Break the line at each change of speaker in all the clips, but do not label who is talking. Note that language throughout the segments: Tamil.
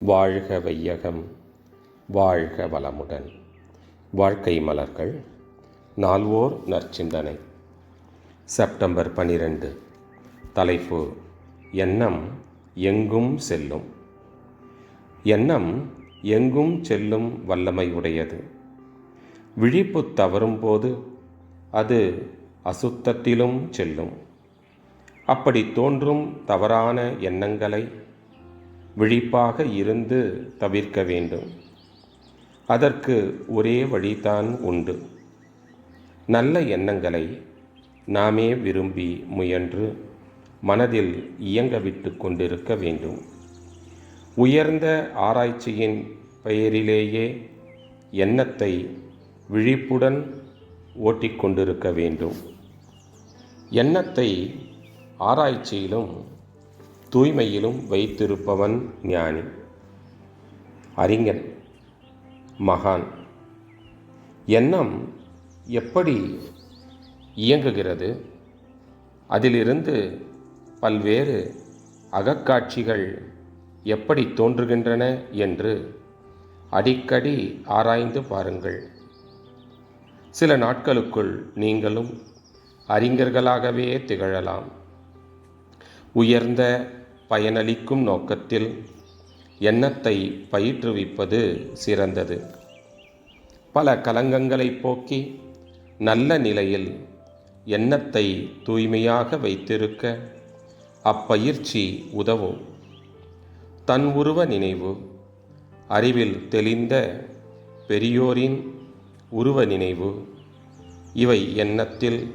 வாழ்க வையகம் வாழ்க வளமுடன். வாழ்க்கை மலர்கள் நால்வோர் நற்சிந்தனை. செப்டம்பர் பனிரெண்டு தலைப்பு எண்ணம் எங்கும் செல்லும். எண்ணம் எங்கும் செல்லும் வல்லமை உடையது. விழிப்பு தவறும் போது அது அசுத்தத்திலும் செல்லும். அப்படி தோன்றும் தவறான எண்ணங்களை விழிப்பாக இருந்து தவிர்க்க வேண்டும். அதற்கு ஒரே வழிதான் உண்டு. நல்ல எண்ணங்களை நாமே விரும்பி முயன்று மனதில் இயங்கவிட்டு கொண்டிருக்க வேண்டும். உயர்ந்த ஆராய்ச்சியின் பெயரிலேயே எண்ணத்தை விழிப்புடன் ஓட்டிக்கொண்டிருக்க வேண்டும். எண்ணத்தை ஆராய்ச்சியிலும் தூய்மையிலும் வைத்திருப்பவன் ஞானி. அறிஞன். மகான். எண்ணம் எப்படி இயங்குகிறது? அதிலிருந்து பல்வேறு அகக்காட்சிகள் எப்படி தோன்றுகின்றன என்று அடிக்கடி ஆராய்ந்து பாருங்கள். சில நாட்களுக்குள் நீங்களும் அறிஞர்களாகவே திகழலாம். உயர்ந்த பயனளிக்கும் நோக்கத்தில் எண்ணத்தை பயிற்றுவிப்பது சிறந்தது. பல கலங்கங்களை போக்கி நல்ல நிலையில் எண்ணத்தை தூய்மையாக வைத்திருக்க அப்பயிற்சி உதவும். தன் உருவ நினைவு அறிவில் தெளிந்த பெரியோரின் உருவ நினைவு இவை எண்ணத்தில்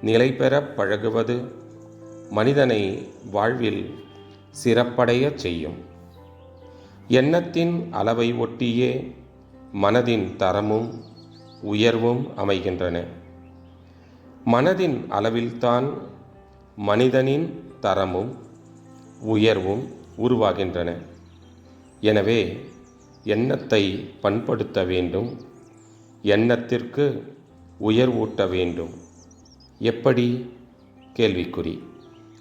நிலை பெற பழகுவது மனிதனை வாழ்வில் சிறப்படையச் செய்யும். எண்ணத்தின் அளவை ஒட்டியே மனதின் தரமும் உயர்வும் அமைகின்றன. மனதின் அளவில்தான் மனிதனின் தரமும் உயர்வும் உருவாகின்றன. எனவே எண்ணத்தை பண்படுத்த வேண்டும். எண்ணத்திற்கு உயர்வூட்ட வேண்டும். எப்படி? கேள்விக்குறி.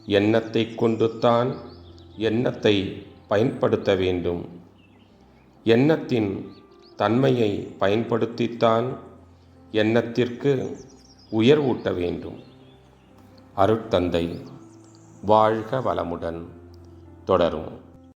எண்ணத்தை கொண்டுத்தான் எண்ணத்தை பயன்படுத்த வேண்டும். எண்ணத்தின் தன்மையை பயன்படுத்தித்தான் எண்ணத்திற்கு உயர்வூட்ட வேண்டும். அருட்தந்தை வாழ்க வளமுடன் தொடரும்.